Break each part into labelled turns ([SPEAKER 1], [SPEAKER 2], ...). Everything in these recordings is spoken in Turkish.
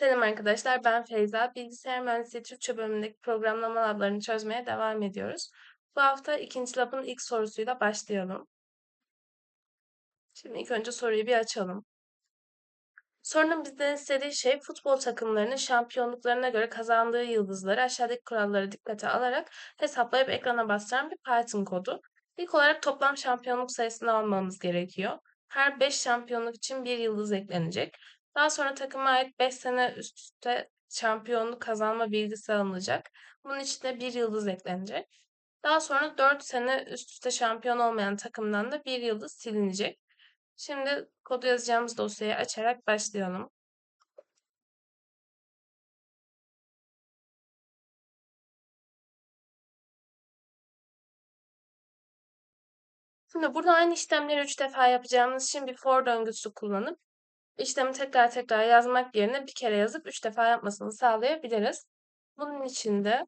[SPEAKER 1] Selam arkadaşlar, ben Feyza. Bilgisayar Mühendisliği Türkçe bölümündeki programlama lablarını çözmeye devam ediyoruz. Bu hafta ikinci labın ilk sorusuyla başlayalım. Şimdi ilk önce soruyu bir açalım. Sorunun bizden istediği şey futbol takımlarının şampiyonluklarına göre kazandığı yıldızları aşağıdaki kuralları dikkate alarak hesaplayıp ekrana bastıran bir Python kodu. İlk olarak toplam şampiyonluk sayısını almamız gerekiyor. Her 5 şampiyonluk için bir yıldız eklenecek. Daha sonra takıma ait 5 sene üst üste şampiyonluk kazanma bilgisi alınacak. Bunun için de bir yıldız eklenecek. Daha sonra 4 sene üst üste şampiyon olmayan takımdan da bir yıldız silinecek. Şimdi kodu yazacağımız dosyayı açarak başlayalım. Şimdi burada aynı işlemleri 3 defa yapacağımız için bir for döngüsü kullanıp işlemi tekrar tekrar yazmak yerine bir kere yazıp 3 defa yapmasını sağlayabiliriz. Bunun için de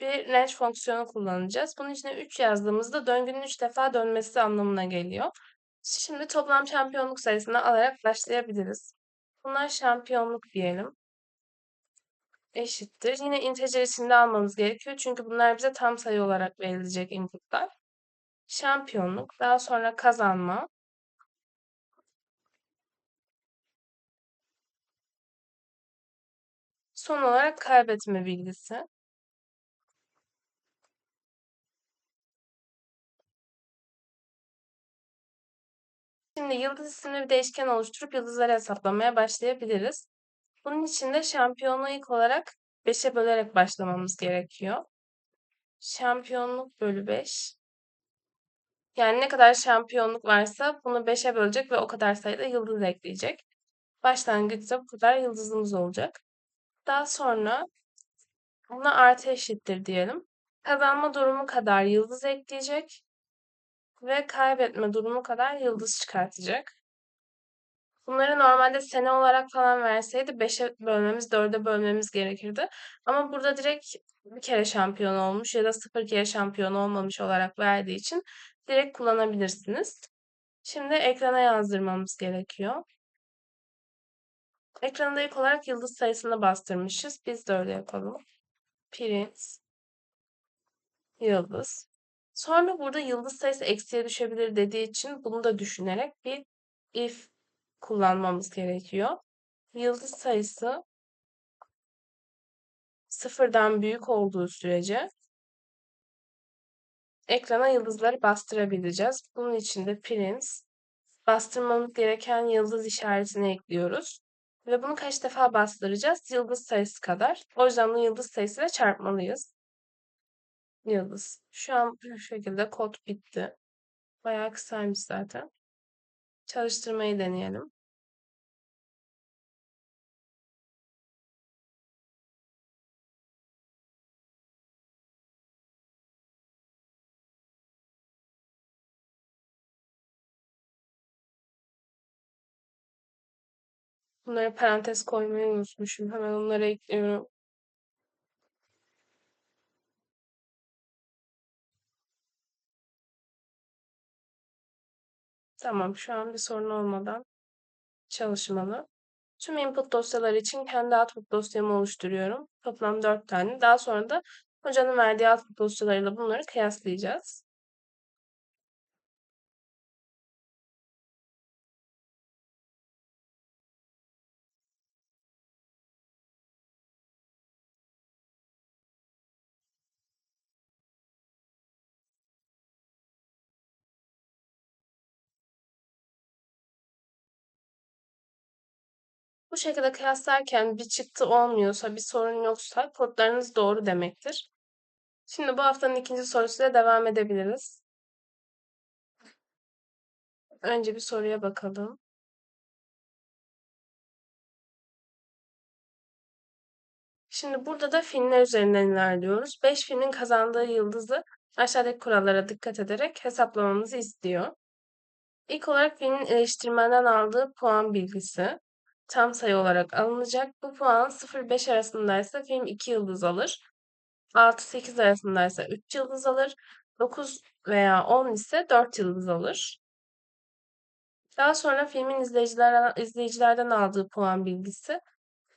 [SPEAKER 1] bir range fonksiyonu kullanacağız. Bunun içine 3 yazdığımızda döngünün 3 defa dönmesi anlamına geliyor. Şimdi toplam şampiyonluk sayısını alarak başlayabiliriz. Bunlar şampiyonluk diyelim. Eşittir. Yine integer içinde almamız gerekiyor. Çünkü bunlar bize tam sayı olarak verilecek inputlar. Şampiyonluk, daha sonra kazanma, Son olarak kaybetme bilgisi. Şimdi yıldız isimli bir değişken oluşturup yıldızları hesaplamaya başlayabiliriz. Bunun için de şampiyonluğu ilk olarak 5'e bölerek başlamamız gerekiyor. Şampiyonluk bölü 5. Yani ne kadar şampiyonluk varsa bunu 5'e bölecek ve o kadar sayıda yıldız ekleyecek. Başlangıçta bu kadar yıldızımız olacak. Daha sonra buna artı eşittir diyelim. Kazanma durumu kadar yıldız ekleyecek ve kaybetme durumu kadar yıldız çıkartacak. Bunları normalde sene olarak falan verseydi 5'e bölmemiz, 4'e bölmemiz gerekirdi. Ama burada direkt bir kere şampiyon olmuş ya da sıfır kere şampiyon olmamış olarak verdiği için direkt kullanabilirsiniz. Şimdi ekrana yazdırmamız gerekiyor. Ekranda ilk olarak yıldız sayısını bastırmışız. Biz de öyle yapalım. Print yıldız. Sonra burada yıldız sayısı eksiye düşebilir dediği için bunu da düşünerek bir if kullanmamız gerekiyor. Yıldız sayısı sıfırdan büyük olduğu sürece ekrana yıldızları bastırabileceğiz. Bunun için de print bastırmamız gereken yıldız işaretini ekliyoruz. Ve bunu kaç defa bastıracağız? Yıldız sayısı kadar. O yüzden bunu yıldız sayısıyla çarpmalıyız. Yıldız. Şu an bu şekilde kod bitti. Bayağı kısaymış zaten. Çalıştırmayı deneyelim. Bunlara parantez koymayı unutmuşum. Hemen onları ekliyorum. Tamam, şu an bir sorun olmadan çalışmalı. Tüm input dosyaları için kendi output dosyamı oluşturuyorum. Toplam 4 tane. Daha sonra da hocanın verdiği output dosyalarıyla bunları kıyaslayacağız. Bu şekilde kıyaslarken bir çıktı olmuyorsa, bir sorun yoksa kodlarınız doğru demektir. Şimdi bu haftanın ikinci sorusuyla devam edebiliriz. Önce bir soruya bakalım. Şimdi burada da filmler üzerinden ilerliyoruz. 5 filmin kazandığı yıldızı aşağıdaki kurallara dikkat ederek hesaplamamızı istiyor. İlk olarak filmin eleştirmenden aldığı puan bilgisi tam sayı olarak alınacak. Bu puan 0-5 arasındaysa film 2 yıldız alır. 6-8 arasındaysa 3 yıldız alır. 9 veya 10 ise 4 yıldız alır. Daha sonra filmin izleyicilerden, izleyicilerden aldığı puan bilgisi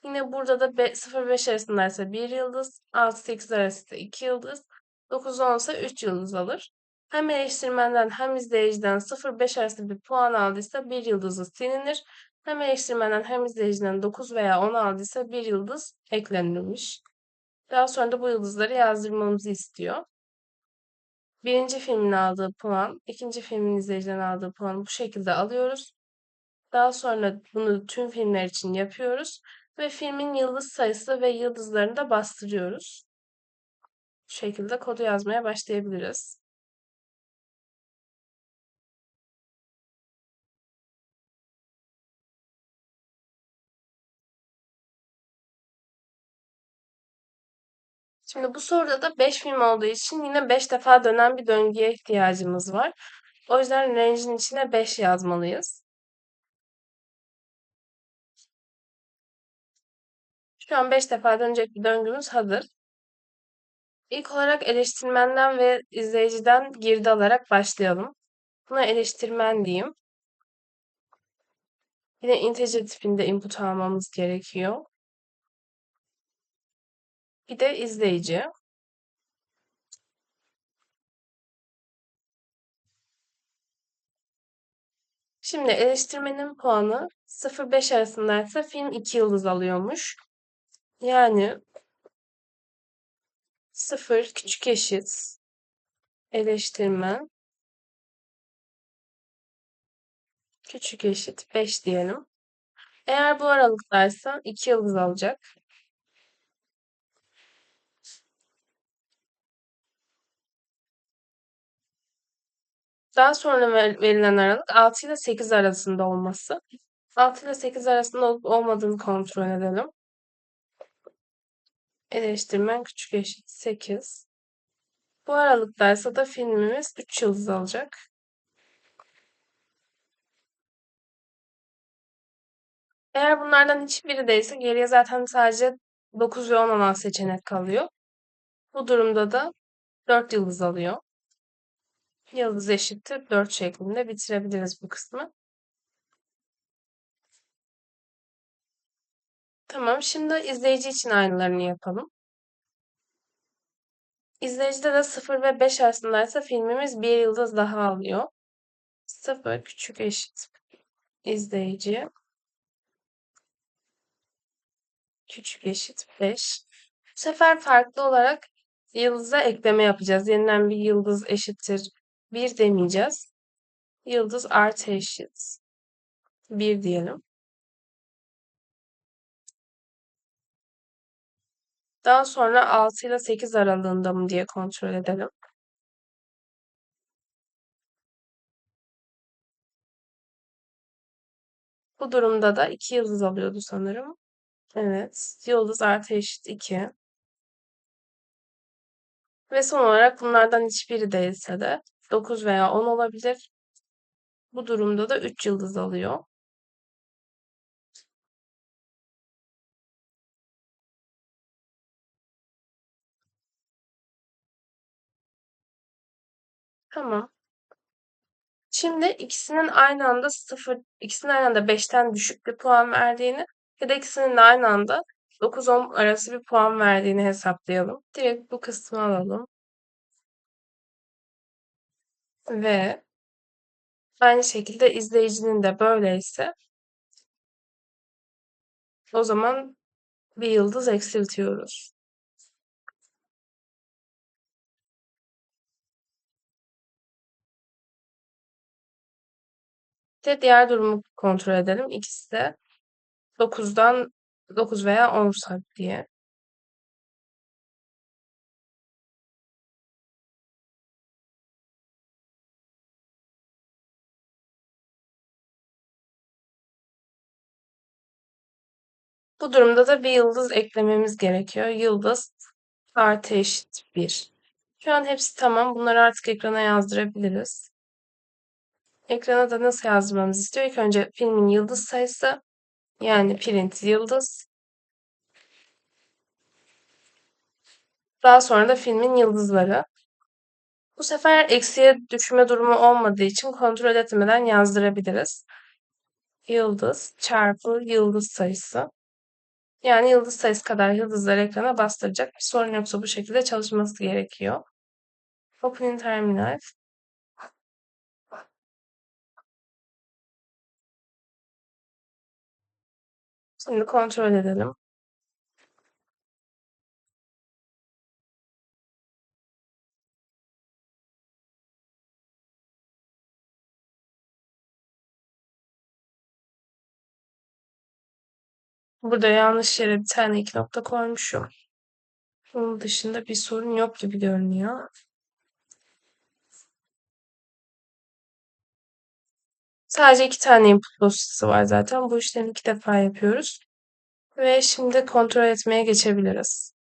[SPEAKER 1] Yine burada da 0-5 arasındaysa 1 yıldız, 6-8 arasında 2 yıldız, 9-10 ise 3 yıldız alır. Hem eleştirmenden hem izleyiciden 0-5 arasında bir puan aldıysa 1 yıldızı silinir. Hem eleştirmenden hem izleyiciden 9 veya 10 aldıysa 1 yıldız eklenilmiş. Daha sonra da bu yıldızları yazdırmamızı istiyor. Birinci filmin aldığı puan, ikinci filmin izleyiciden aldığı puanı bu şekilde alıyoruz. Daha sonra bunu tüm filmler için yapıyoruz ve filmin yıldız sayısı ve yıldızlarını da bastırıyoruz. Bu şekilde kodu yazmaya başlayabiliriz. Şimdi bu soruda da 5 film olduğu için yine 5 defa dönen bir döngüye ihtiyacımız var. O yüzden range'in içine 5 yazmalıyız. Şu an 5 defa dönecek bir döngümüz hazır. İlk olarak eleştirmenden ve izleyiciden girdi alarak başlayalım. Buna eleştirmen diyeyim. Yine integer tipinde input almamız gerekiyor. Bir de izleyici. Şimdi eleştirmenin puanı 0-5 arasındaysa film 2 yıldız alıyormuş. Yani 0 küçük eşit eleştirmen küçük eşit 5 diyelim. Eğer bu aralıktaysa 2 yıldız alacak. Daha sonra verilen aralık 6 ile 8 arasında olması. 6 ile 8 arasında olup olmadığını kontrol edelim. Eleştirmen küçük eşit 8. Bu aralıktaysa da filmimiz 3 yıldız alacak. Eğer bunlardan hiçbiri değilse geriye zaten sadece 9 ve 10 olan seçenek kalıyor. Bu durumda da 4 yıldız alıyor. Yıldız eşittir 4 şeklinde bitirebiliriz bu kısmı. Tamam, şimdi izleyici için aynılarını yapalım. İzleyicide de 0 ve 5 arasındaysa filmimiz 1 yıldız daha alıyor. 0 küçük eşit izleyici küçük eşit 5. Bu sefer farklı olarak yıldıza ekleme yapacağız. Yeniden bir yıldız eşittir 1 demeyeceğiz. Yıldız artı eşit 1 diyelim. Daha sonra 6 ile 8 aralığında mı diye kontrol edelim. Bu durumda da 2 yıldız alıyordu sanırım. Evet. Yıldız artı eşit 2. Ve son olarak bunlardan hiçbiri değilse de 9 veya 10 olabilir. Bu durumda da 3 yıldız alıyor. Tamam. Şimdi ikisinin aynı anda 0, ikisinin aynı anda 5'ten düşük bir puan verdiğini ya da ikisinin de aynı anda 9-10 arası bir puan verdiğini hesaplayalım. Direkt bu kısmı alalım. Ve aynı şekilde izleyicinin de böyleyse o zaman bir yıldız eksiltiyoruz. de diğer durumu kontrol edelim. İkisi de 9'dan 9 veya 10 saat diye. Bu durumda da bir yıldız eklememiz gerekiyor. Yıldız artı eşit 1. Şu an hepsi tamam. Bunları artık ekrana yazdırabiliriz. Ekrana da nasıl yazdırmamızı istiyor? İlk önce filmin yıldız sayısı yani print yıldız. Daha sonra da filmin yıldızları. Bu sefer eksiye düşme durumu olmadığı için kontrol etmeden yazdırabiliriz. Yıldız çarpı yıldız sayısı Yani yıldız sayısı kadar yıldızları ekrana bastıracak. Bir sorun yoksa bu şekilde çalışması gerekiyor. Open in terminal. Şimdi kontrol edelim. Burada yanlış yere bir tane iki nokta koymuşum. Bunun dışında bir sorun yok gibi görünüyor. Sadece iki tane input dosyası var zaten. Bu işlemi iki defa yapıyoruz. Ve şimdi kontrol etmeye geçebiliriz.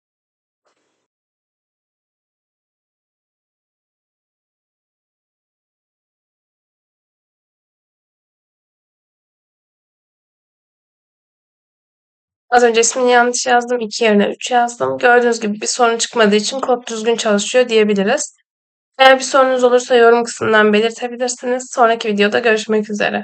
[SPEAKER 1] Az önce ismini yanlış yazdım. 2 yerine 3 yazdım. Gördüğünüz gibi bir sorun çıkmadığı için kod düzgün çalışıyor diyebiliriz. Eğer bir sorunuz olursa yorum kısmından belirtebilirsiniz. Sonraki videoda görüşmek üzere.